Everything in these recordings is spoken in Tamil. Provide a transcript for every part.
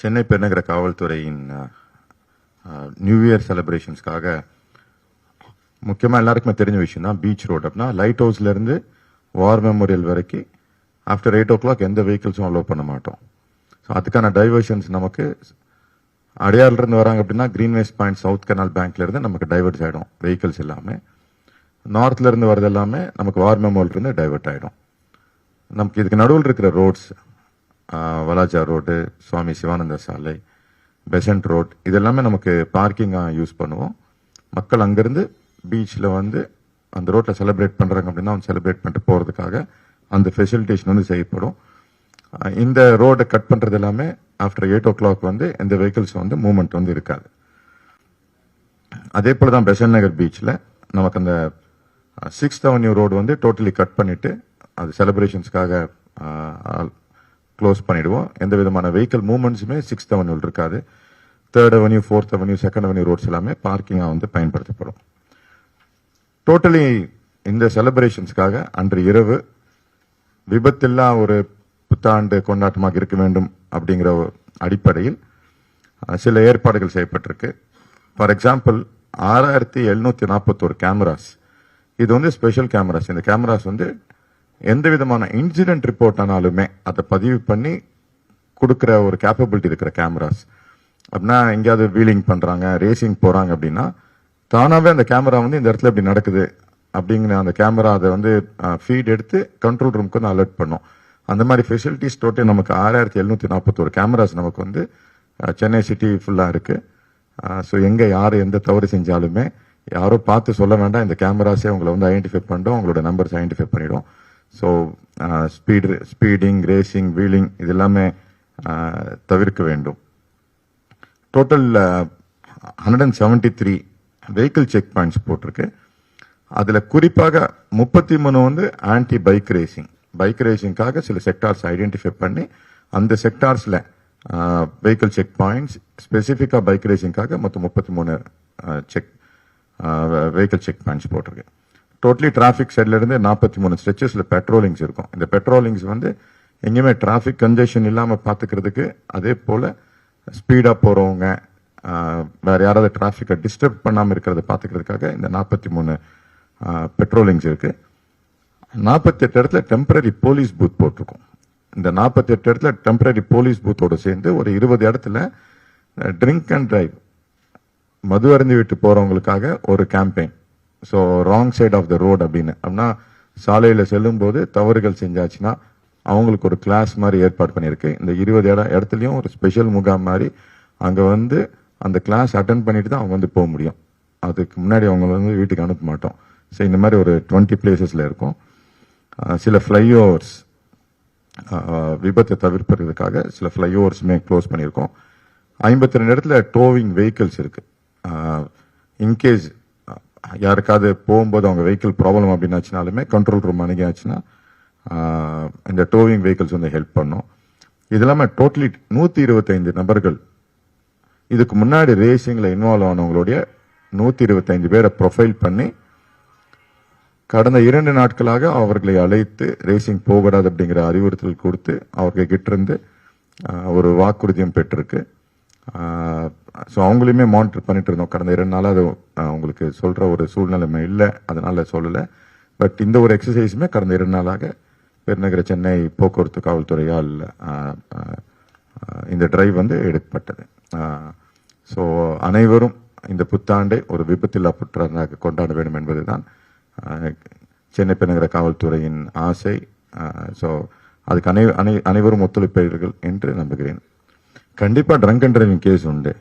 சென்னை பெருநகர காவல்துறையின் நியூ இயர் செலிப்ரேஷன்ஸ்க்காக முக்கியமாக எல்லாருக்குமே தெரிஞ்ச விஷயம் தான் பீச் ரோட் அப்படின்னா லைட் ஹவுஸ்லேருந்து வார் மெமோரியல் வரைக்கும் ஆஃப்டர் எயிட் ஓ கிளாக் எந்த வெஹிக்கிள்ஸும் அலோவ் பண்ண மாட்டோம். ஸோ அதுக்கான டைவர்ஷன்ஸ் நமக்கு அடையாறுலேருந்து வராங்க அப்படின்னா கிரீன்வேஸ் பாயிண்ட் சவுத் கனால் பேங்க்லேருந்து நமக்கு டைவர்ட் ஆகிடும் வெஹிக்கிள்ஸ் எல்லாமே. நார்த்லேருந்து வரது எல்லாமே நமக்கு வார் மெமோரியல் இருந்து டைவர்ட் ஆகிடும் நமக்கு இதுக்கு நடுவில் இருக்கிற roads Walajah road Swami Sivananda Salai Besant road இதெல்லாமே நமக்கு பார்க்கிங்காக யூஸ் பண்ணுவோம். மக்கள் அங்கேருந்து பீச்சில் வந்து அந்த ரோட்டில் செலிப்ரேட் பண்ணுறாங்க அப்படின்னா அவங்க செலிப்ரேட் பண்ணிட்டு போகிறதுக்காக அந்த ஃபெசிலிட்டேஷன் வந்து செய்யப்படும். இந்த ரோடை கட் பண்ணுறது எல்லாமே ஆஃப்டர் எயிட் ஓ கிளாக் வந்து இந்த வெஹிக்கிள்ஸ் வந்து மூவ்மெண்ட் வந்து இருக்காது. அதே போல் தான் பெசன் நகர் பீச்சில் நமக்கு அந்த சிக்ஸ்த் அவென்யூ ரோடு வந்து டோட்டலி கட் பண்ணிவிட்டு அது செலிப்ரேஷன்ஸ்க்காக க்ளோஸ் பண்ணிடுவோம். எந்த விதமான வெஹிக்கல் மூவ்மெண்ட்ஸுமே சிக்ஸ்த் அவென்யூ இருக்காது. Third avenue fourth avenue second avenue roads எல்லாமே பார்க்கிங்காக வந்து பயன்படுத்தப்படும். டோட்டலி இந்த செலிப்ரேஷன்ஸ்க்காக அன்று இரவு விபத்தில்லா ஒரு புத்தாண்டு கொண்டாட்டமாக இருக்க வேண்டும் அப்படிங்கிற ஒரு அடிப்படையில் சில ஏற்பாடுகள் செய்யப்பட்டிருக்கு. ஃபார் எக்ஸாம்பிள் ஆறாயிரத்தி எழுநூற்றி நாற்பத்தோரு கேமராஸ் இது வந்து ஸ்பெஷல் கேமராஸ் இந்த கேமராஸ் வந்து எந்த விதமான இன்சிடென்ட் ரிப்போர்ட் ஆனாலுமே அதை பதிவு பண்ணி கொடுக்குற ஒரு கேப்பபிலிட்டி இருக்கிற கேமராஸ் அப்படின்னா எங்கேயாவது வீலிங் பண்ணுறாங்க ரேசிங் போகிறாங்க அப்படின்னா தானாகவே அந்த கேமரா வந்து இந்த இடத்துல இப்படி நடக்குது அப்படிங்கிற அந்த கேமரா அதை வந்து ஃபீட் எடுத்து கண்ட்ரோல் ரூமுக்கு வந்து அலர்ட் பண்ணும். அந்த மாதிரி ஃபெசிலிட்டிஸ் டோட்டல் நமக்கு ஆறாயிரத்தி எழுநூற்றி நாற்பத்தோரு கேமராஸ் நமக்கு வந்து சென்னை சிட்டி ஃபுல்லாக இருக்குது ஸோ எங்கே யார் எந்த தவறு செஞ்சாலுமே யாரோ பார்த்து சொல்ல வேண்டாம் இந்த கேமராஸே உங்களை வந்து ஐடென்டிஃபை பண்ணிடும் உங்களோட நம்பர்ஸ் ஐடென்டிஃபை பண்ணிவிடும் so speed speeding racing wheeling இது எல்லாமே தவிர்க்க வேண்டும். Total hundred and seventy three vehicle check points போட்டிருக்கு. அதில் குறிப்பாக முப்பத்தி மூணு வந்து ஆன்டி பைக் ரேசிங் பைக் ரேசிங்காக சில செக்டார்ஸ் ஐடென்டிஃபை பண்ணி அந்த செக்டார்ஸில் வெஹிக்கிள் செக் பாயிண்ட்ஸ் ஸ்பெசிஃபிக்காக பைக் ரேசிங்காக மொத்தம் முப்பத்தி மூணு செக் வெஹிக்கிள் செக் பாயிண்ட்ஸ் போட்டிருக்கு. டோட்டலி டிராஃபிக் சைட்லேருந்து நாற்பத்தி மூணு ஸ்ட்ரெச்சஸில் பெட்ரோலிங்ஸ் இருக்கும். இந்த பெட்ரோலிங்ஸ் வந்து எங்கேயுமே டிராஃபிக் கன்ஜெஷன் இல்லாமல் பார்த்துக்கிறதுக்கு அதே போல் ஸ்பீடாக போகிறவங்க வேறு யாராவது டிராஃபிக்கை டிஸ்டர்ப் பண்ணாமல் இருக்கிறத பார்த்துக்கிறதுக்காக இந்த நாற்பத்தி மூணு பெட்ரோலிங்ஸ் இருக்குது நாற்பத்தெட்டு இடத்துல டெம்பரரி போலீஸ் பூத் போட்டிருக்கோம். இந்த நாற்பத்தெட்டு இடத்துல டெம்பரரி போலீஸ் பூத்தோடு சேர்ந்து ஒரு இருபது இடத்துல ட்ரிங்க் அண்ட் டிரைவ் மது அருந்தி விட்டு போகிறவங்களுக்காக ஒரு campaign so wrong side of the road அப்படின்னு. அப்படின்னா சாலையில் செல்லும்போது தவறுகள் செஞ்சாச்சுன்னா அவங்களுக்கு ஒரு கிளாஸ் மாதிரி ஏற்பாடு பண்ணியிருக்கு. இந்த இருபது இடம் இடத்துலையும் ஒரு ஸ்பெஷல் முகாம் மாதிரி அங்கே வந்து அந்த கிளாஸ் அட்டன் பண்ணிட்டு தான் அவங்க வந்து போக முடியும். அதுக்கு முன்னாடி அவங்க வந்து வீட்டுக்கு அனுப்ப மாட்டோம். ஸோ இந்த மாதிரி ஒரு டுவெண்ட்டி பிளேசஸில் இருக்கும். சில ஃப்ளைஓவர்ஸ் விபத்தை தவிர்ப்பதற்காக சில ஃப்ளைஓவர்ஸுமே க்ளோஸ் பண்ணியிருக்கோம். ஐம்பத்தி ரெண்டு இடத்துல டோவிங் வெஹிக்கிள்ஸ் இருக்குது இன்கேஸ் யாருக்காவது போகும்போது அவங்க வெஹிக்கிள் ப்ராப்ளம் அப்படின்னாச்சுனாலுமே கண்ட்ரோல் ரூம் அணுகியாச்சுன்னா இந்த டோவிங் வெஹிக்கிள்ஸ் வந்து ஹெல்ப் பண்ணும். இது இல்லாமல் டோட்டலி நூற்றி இருபத்தைந்து நபர்கள் இதுக்கு முன்னாடி ரேசிங்கில் இன்வால்வ் ஆனவங்களுடைய நூற்றி இருபத்தைந்து பேரை ப்ரொஃபைல் பண்ணி கடந்த இரண்டு நாட்களாக அவர்களை அழைத்து ரேசிங் போகக்கூடாது அப்படிங்கிற அறிவுறுத்தல் கொடுத்து அவர்கள் கிட்ட இருந்து ஒரு வாக்குறுதியும் பெற்றிருக்கு. ஸோ அவங்களையுமே மானிட்டர் பண்ணிட்டு இருந்தோம். கடந்த இரண்டு நாளாக அது அவங்களுக்கு சொல்கிற ஒரு சூழ்நிலைமை இல்லை. அதனால் சொல்லலை. பட் இந்த ஒரு எக்ஸசைஸுமே கடந்த இரண்டு நாளாக பெருநகர சென்னை போக்குவரத்து காவல்துறையால் இந்த டிரைவ் வந்து எடுக்கப்பட்டது. ஸோ அனைவரும் இந்த புத்தாண்டை ஒரு விபத்தில்லா புத்தாண்டாக கொண்டாட வேண்டும் என்பது தான் சென்னை பெருநகர காவல்துறையின் ஆசை. ஸோ அதுக்கு அனை அனை அனைவரும் ஒத்துழைப்பீர்கள் என்று நம்புகிறேன். கண்டிப்பாக ட்ரங்க் அண்ட் டிரைவிங் கேஸ் உண்டு.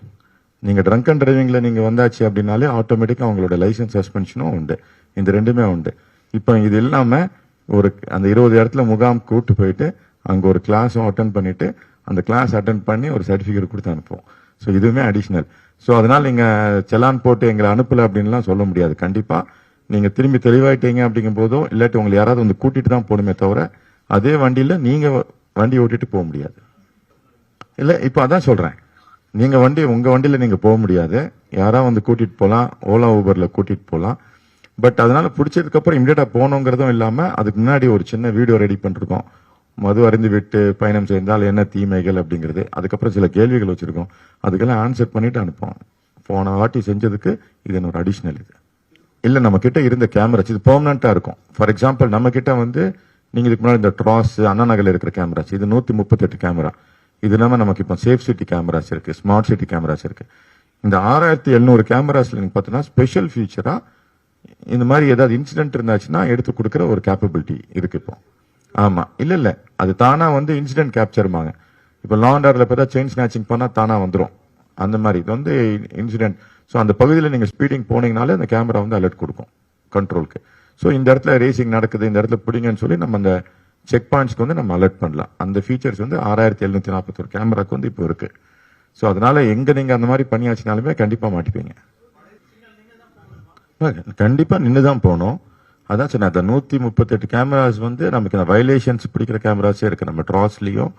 நீங்கள் ட்ரங்க் அண்ட் டிரைவிங்கில் நீங்கள் வந்தாச்சு அப்படின்னாலே ஆட்டோமேட்டிக்காக அவங்களோட லைசன்ஸ் சஸ்பென்ஷனும் உண்டு. இந்த ரெண்டுமே உண்டு. இப்போ இது இல்லாமல் ஒரு அந்த இருபது இடத்துல முகாம் கூப்பிட்டு போயிட்டு அங்கே ஒரு கிளாஸும் அட்டன் பண்ணிட்டு அந்த கிளாஸ் அட்டன் பண்ணி ஒரு சர்டிஃபிகேட் கொடுத்து அனுப்புவோம். ஸோ இதுவுமே அடிஷ்னல் ஸோ அதனால் நீங்கள் செலான் போட்டு எங்களை அனுப்பலை அப்படின்லாம் சொல்ல முடியாது. கண்டிப்பாக நீங்கள் திரும்பி தெளிவாயிட்டீங்க அப்படிங்கும் போதோ இல்லாட்டி உங்களை யாராவது வந்து கூட்டிட்டு தான் போகணுமே தவிர அதே வண்டியில் நீங்கள் வண்டி ஓட்டிட்டு போக முடியாது. இல்லை இப்போ அதான் சொல்கிறேன் நீங்கள் வண்டி உங்கள் வண்டியில் நீங்கள் போக முடியாது. யாராக வந்து கூட்டிகிட்டு போகலாம் ஓலா ஊபரில் கூட்டிகிட்டு போகலாம் பட் அதனால் பிடிச்சதுக்கப்புறம் இமீடியட்டாக போகணுங்கிறதும் இல்லாமல் அதுக்கு முன்னாடி ஒரு சின்ன வீடியோ ரெடி பண்ணிருக்கோம். மது அருந்து விட்டு பயணம் செய்தால் என்ன தீமைகள் அப்படிங்கிறது. அதுக்கப்புறம் சில கேள்விகள் வச்சுருக்கோம். அதுக்கெல்லாம் ஆன்சர் பண்ணிவிட்டு அனுப்புவோம். போன வாட்டி செஞ்சதுக்கு இது ஒரு அடிஷ்னல் இது. இல்லை நம்மக்கிட்ட இருந்த கேமராஸ் இது பெர்மனண்ட்டாக இருக்கும். ஃபார் எக்ஸாம்பிள் நம்மக்கிட்ட வந்து நீங்கள் இதுக்கு முன்னாடி இந்த ட்ராஸ் அண்ணா நகரில் இருக்கிற கேமராஸ் இது நூற்றி முப்பத்தெட்டு கேமரா இது இல்லாமல் நமக்கு இப்போ சேஃப் சிட்டி கேமராஸ் இருக்கு ஸ்மார்ட் சிட்டி கேமராஸ் இருக்கு. இந்த ஆறாயிரத்தி எழுநூறு கேமராஸ்ல நீங்க பார்த்தீங்கன்னா ஸ்பெஷல் ஃபியூச்சராக இந்த மாதிரி ஏதாவது இன்சிடென்ட் இருந்தாச்சுன்னா எடுத்து கொடுக்குற ஒரு கேப்பபிலிட்டி இருக்கு இப்போ. ஆமா. இல்ல இல்ல. அது தானா வந்து இன்சிடென்ட் கேப்சருமாங்க இப்போ லாண்ட் ஆர்டர்ல பார்த்தா செயின் ஸ்நாச்சிங் பண்ணா தானா வந்துடும் அந்த மாதிரி. இது வந்து இன்சிடென்ட் ஸோ அந்த பகுதியில் நீங்கள் ஸ்பீடிங் போனீங்கனாலே அந்த கேமரா வந்து அலர்ட் கொடுக்கும் கண்ட்ரோலுக்கு ஸோ இந்த இடத்துல ரேசிங் நடக்குது இந்த இடத்துல பிடிங்கன்னு சொல்லி நம்ம அந்த செக் பாயிண்ட்ஸ்க்கு வந்து நம்ம அலர்ட் பண்ணலாம். அந்த ஃபீச்சர்ஸ் வந்து ஆறாயிரத்தி எழுநூற்றி நாற்பத்தொரு கேமராக்கு வந்து இப்போ இருக்குது ஸோ அதனால் எங்கே நீங்கள் அந்த மாதிரி பண்ணியாச்சுனாலுமே கண்டிப்பாக மாட்டிப்பீங்க. கண்டிப்பாக நின்று தான் போகணும். அதான் சொன்னேன் அந்த நூற்றி முப்பத்தெட்டு கேமராஸ் வந்து நமக்கு இந்த வயலேஷன்ஸ் பிடிக்கிற கேமராஸே இருக்குது நம்ம ட்ராஸ்லேயும்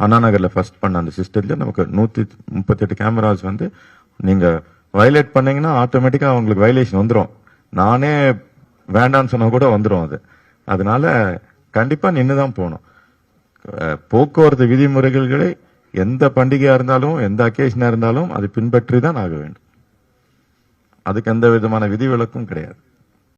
அண்ணா நகரில் ஃபர்ஸ்ட் பண்ண அந்த சிஸ்டத்துலேயும் நமக்கு நூற்றி முப்பத்தெட்டு கேமராஸ் வந்து நீங்கள் வயலேட் பண்ணிங்கன்னா ஆட்டோமேட்டிக்காக உங்களுக்கு வயலேஷன் வந்துடும் நானே வேண்டாம்னு சொன்னால் கூட வந்துடும் அது. அதனால கண்டிப்பாக நின்று தான் போகணும் போக்குவரத்து விதிமுறைகளை எந்த பண்டிகையாக இருந்தாலும் எந்த அக்கேஷனாக இருந்தாலும் அது பின்பற்றி தான் ஆக வேண்டும். அதுக்கு எந்த விதமான விதிவிலக்கும் கிடையாது.